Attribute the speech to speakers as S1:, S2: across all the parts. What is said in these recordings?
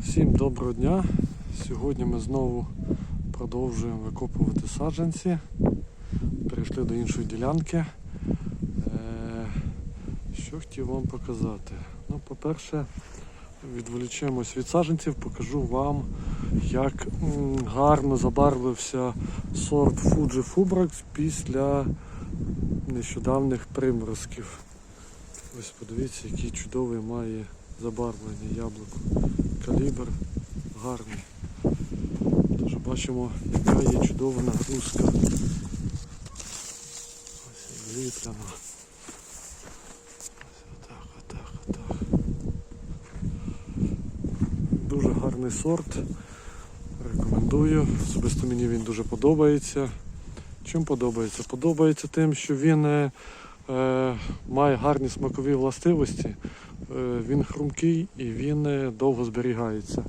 S1: Всім доброго дня! Сьогодні ми знову продовжуємо викопувати саджанці. Перейшли до іншої ділянки. Е, Що хотів вам показати? Ну, по-перше, відволічемось від саджанців, покажу вам, як гарно забарвився сорт Fuji Fubrax після нещодавних приморозків. Ось подивіться, який чудовий має забарвлення яблуко. Калібр гарний. Тож бачимо, яка є чудова нагрузка. Ось вітряна. Ось отак, отак, отак. Дуже гарний сорт. Рекомендую. Особисто мені він дуже подобається. Чим подобається? Подобається тим, що він е, е, має гарні смакові властивості. Е, він хрумкий і він е, довго зберігається.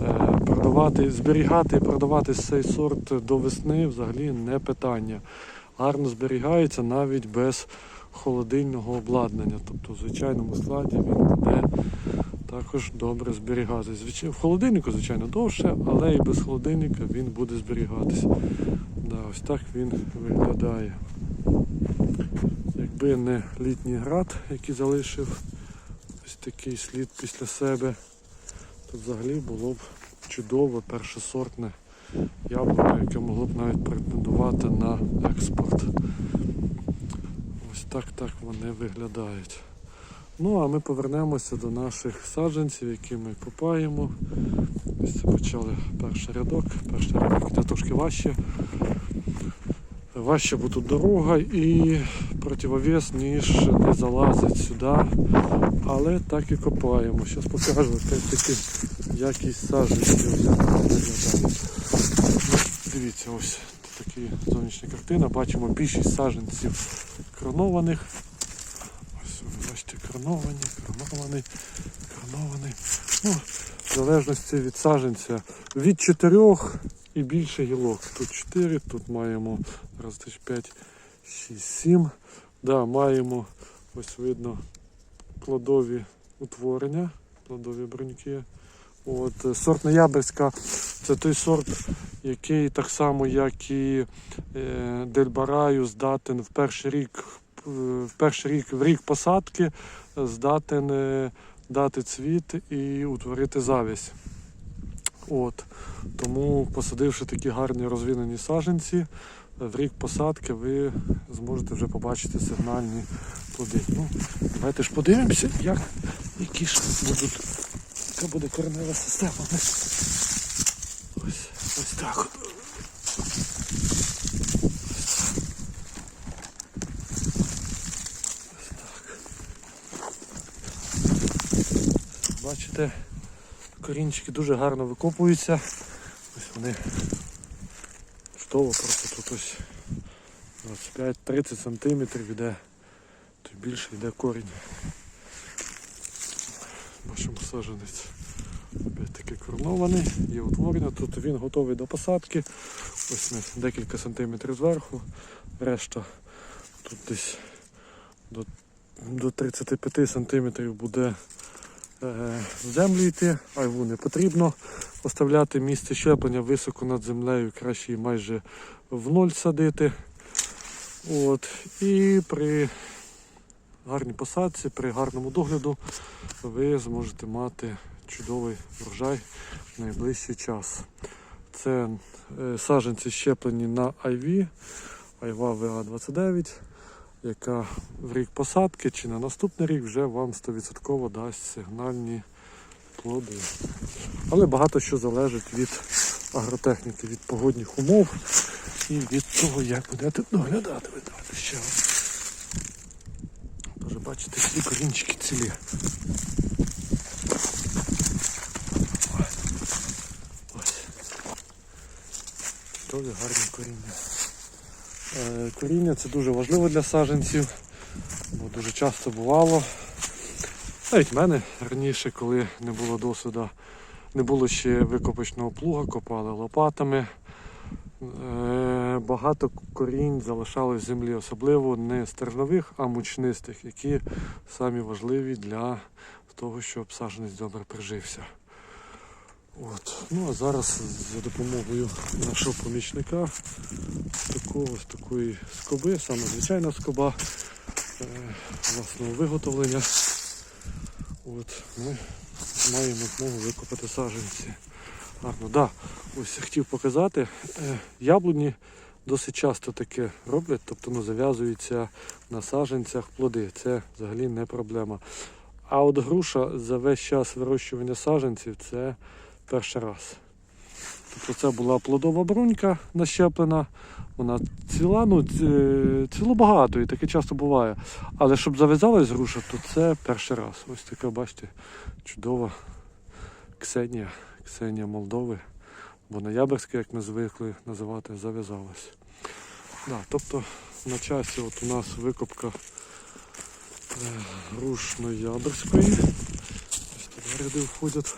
S1: Е, Продавати, зберігати і продавати цей сорт до весни взагалі не питання. Гарно зберігається навіть без холодильного обладнання. Тобто в звичайному складі він буде також добре зберігатися. В холодильнику, звичайно, довше, але і без холодильника він буде зберігатися. Да, ось так він виглядає. Якби не літній град, який залишив ось такий слід після себе, то взагалі було б чудове першосортне яблуко, яке могло б навіть претендувати на експорт. Ось так так вони виглядають. Ну а ми повернемося до наших саджанців, які ми копаємо. Ось це почали перший рядок. Перший рядок йде трошки важче. Важче, тут дорога і противовес, ніж не залазить сюди. Але так і копаємо. Зараз покажу таки якість. Ну, Дивіться, ось така зовнішня картина. Бачимо більшість саджанців кронованих. Ось ви бачите, кроновані, кронований, кронований. Ну, в залежності від саджанця від 4 і більше гілок. Тут 4, тут маємо раз, два, 5, 6, 7. Да, маємо ось видно плодові утворення, плодові бруньки. От, е, сорт Ноябрьська це той сорт, який так само, як і е, Дельбараю, здатен в перший рік, в перший рік, в рік посадки, здатен е, дати цвіт і утворити завість. От. Тому, посадивши такі гарні розвинені саджанці, е, в рік посадки ви зможете вже побачити сигнальні плоди. Ну, давайте ж подивимося, як, які ж будуть, яка буде коренева система. Ось. Ось так. Бачите, корінчики дуже гарно викопуються. Ось вони чудово, просто тут ось 25-30 сантиметрів йде, то більше йде корінь. Бачимо саджанець. Опять таки коронований, є утворення, тут він готовий до посадки. Ось ми декілька сантиметрів зверху, решта тут десь до, до 35 сантиметрів буде в землю йти, айву не потрібно оставляти місце щеплення високо над землею, краще її майже в ноль садити. От. І при гарній посадці, при гарному догляду ви зможете мати чудовий врожай в найближчий час. Це е, саджанці щеплені на IV, Айва ВА29, яка в рік посадки чи на наступний рік вже вам 100% дасть сигнальні плоди. Але багато що залежить від агротехніки, від погодних умов і від того, як будете доглядати. Давайте ще. Тож бачите, всі корінчики цілі. Ось. Чудові гарні коріння. Е, Коріння це дуже важливо для саджанців, бо дуже часто бувало. Навіть в мене раніше, коли не було досвіду, не було ще викопочного плуга, копали лопатами. Е, Багато корінь залишалось в землі, особливо не стернових, а мучнистих, які самі важливі для того, щоб саджанець добре прижився. От. Ну а зараз за допомогою нашого помічника такого такої скоби, саме звичайна скоба е, власного виготовлення. От, ми маємо змогу викопати саджанці. Гарно, да. Ось хотів показати. Е, яблуні досить часто таке роблять, тобто ну, зав'язуються на саджанцях плоди. Це взагалі не проблема. А от груша за весь час вирощування саджанців це перший раз. Тобто це була плодова брунька нащеплена, вона ціла, ну ці- ціло багато і таке часто буває. Але щоб зав'язалась груша, то це перший раз. Ось така, бачите, чудова Ксенія, Ксенія Молдови. Бо ноябрьська, як ми звикли називати, зав'язалась. Да, тобто на часі от у нас викопка е, груш ноябрьської. Ось туди ряди входять.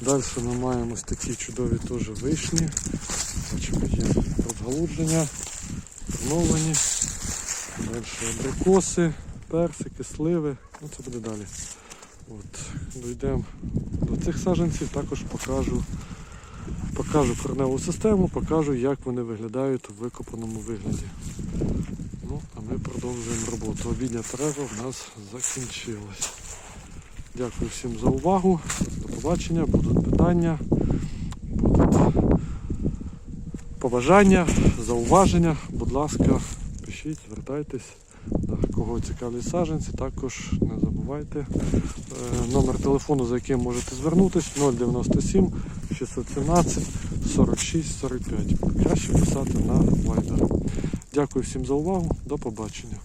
S1: Далі ми маємо ось такі чудові теж вишні. Бачимо, є розгалудження, формовані. Далі абрикоси, персики, сливи. Ну це буде далі. От, дійдемо до цих саджанців, також покажу, покажу корневу систему, покажу, як вони виглядають у викопаному вигляді. Ну, а ми продовжуємо роботу. Обідня перерва в нас закінчилась. Дякую всім за увагу. До побачення, будуть питання, будуть побажання, зауваження. Будь ласка, пишіть, звертайтесь. Кого цікавлять саджанці, також не забувайте. Е, Номер телефону, за яким можете звернутися 097 617 46 45. Краще писати на Viber. Дякую всім за увагу. До побачення.